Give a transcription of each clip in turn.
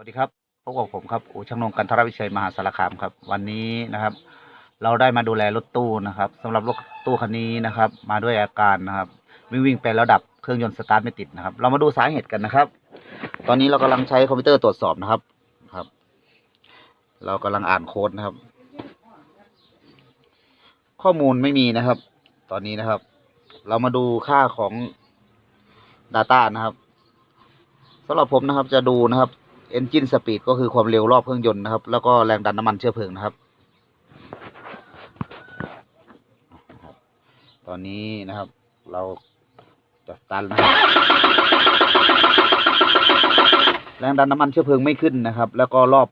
วัสดีครับพบกับผมครับอูช่างนงกันทรวิชัยมหาสารคามครับ วันนี้นะครับ เราได้มาดูแลรถตู้นะครับสำหรับรถตู้คันนี้นะครับ มาด้วยอาการนะครับ วิ่งวิ่งไปแล้วดับเครื่องยนต์สตาร์ทไม่ติดนะครับ เรามาดูสาเหตุกันนะครับ ตอนนี้เรากำลังใช้คอมพิวเตอร์ตรวจสอบนะครับครับ เรากำลังอ่านโค้ดนะครับ ข้อมูลไม่มีนะครับ ตอนนี้นะครับ เรามาดูค่าของ Data นะครับสำหรับผมนะครับจะดูนะครับ Engine Speed ก็คือความเร็วรอบเครื่องยนต์นะครับ แล้วก็แรงดันน้ำมันเชื้อเพลิงนะครับ ตอนนี้นะครับ เราจะตันนะครับแรงดันน้ำมันเชื้อเพลิงไม่ขึ้นนะครับ แล้วก็รอบ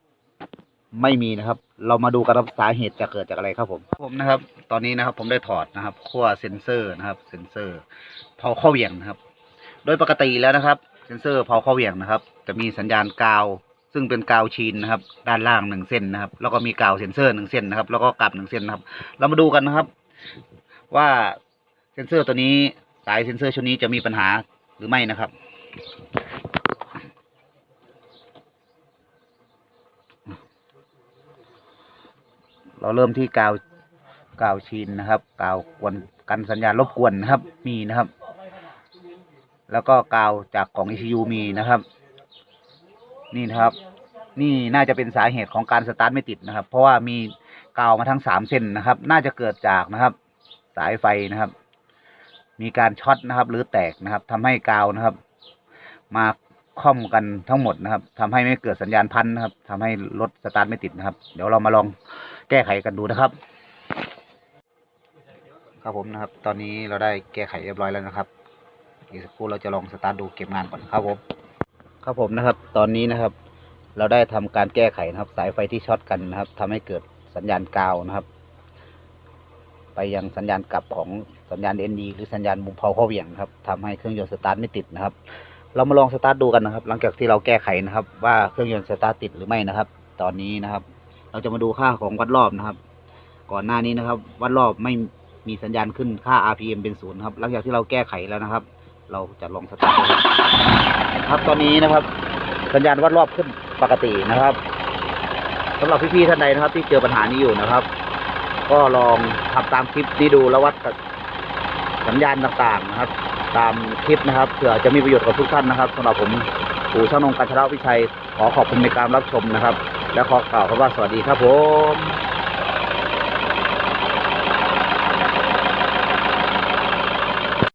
ไม่มีนะครับ เรามาดูกันว่าสาเหตุจะเกิดจากอะไรครับผมผมนะครับ ตอนนี้นะครับ ผมได้ถอดนะครับขั้วเซ็นเซอร์นะครับ เซ็นเซอร์เผาข้อเหวี่ยงนะครับ โดยปกติแล้วนะครับ เซนเซอร์เผาข้อเหวี่ยงนะครับ จะมีสัญญาณกาว ซึ่งเป็นกาวชีนนะครับ ด้านล่างหนึ่งเส้นนะครับ แล้วก็มีกาวเซนเซอร์หนึ่งเส้นนะครับ แล้วก็กลับหนึ่งเส้นนะครับ เรามาดูกันนะครับ ว่าเซนเซอร์ตัวนี้สายเซนเซอร์ชุดนี้จะมีปัญหาหรือไม่นะครับเราเริ่มที่กาวกาวชีนนะครับกาวกวนกันสัญญาณรบกวนนะครับ มีนะครับ แล้วก็กาวจากกล่อง ECU มีนะครับ นี่นะครับ นี่น่าจะเป็นสาเหตุของการสตาร์ทไม่ติดนะครับ เพราะว่ามีกาวมาทั้งสามเส้นนะครับ น่าจะเกิดจากนะครับ สายไฟนะครับ มีการช็อตนะครับ หรือแตกนะครับทำให้กาวนะครับ มาค่อมกันทั้งหมดนะครับทำให้ไม่เกิดสัญญาณพันนะครับทำให้รถสตาร์ทไม่ติดนะครับ เดี๋ยวเรามาลองแก้ไขกันดูนะครับ ครับผมนะครับ ตอนนี้เราได้แก้ไขเรียบร้อยแล้วนะครับ อีกสักครู่เราจะลองสตาร์ทดูเก็บงานก่อนครับผมครับผมนะครับ ตอนนี้นะครับ เราได้ทำการแก้ไขนะครับ สายไฟที่ช็อตกันนะครับทำให้เกิดสัญญาณกาวนะครับ ไปยังสัญญาณกลับของสัญญาณ ND หรือสัญญาณมุมเผาข้อเหวี่ยงครับทำให้เครื่องยนต์สตาร์ทไม่ติดนะครับ เรามาลองสตาร์ทดูกันนะครับ หลังจากที่เราแก้ไขนะครับ ว่าเครื่องยนต์สตาร์ทติดหรือไม่นะครับ ตอนนี้นะครับ เราจะมาดูค่าของวัดรอบนะครับ ก่อนหน้านี้นะครับ วัดรอบไม่มีสัญญาณขึ้นค่า RPM เป็นศูนย์ครับ หลังจากที่เราแก้ไขแล้วนะครับ เราจะลองสตาร์ทครับตอนนี้นะครับ สัญญาณวัดรอบขึ้นปกตินะครับสำหรับพี่ๆท่านใดนะครับ ที่เจอปัญหานี้อยู่นะครับ ก็ลองทำตามคลิปนี้ดูแล้ววัดสัญญาณต่างๆนะครับ ตามคลิปนะครับเผื่อจะมีประโยชน์กับทุกท่านนะครับสำหรับผมปู่ช่างนงกัญชรวิชัย ขอขอบคุณในการรับชมนะครับ และขอกล่าวคำว่าสวัสดีครับผม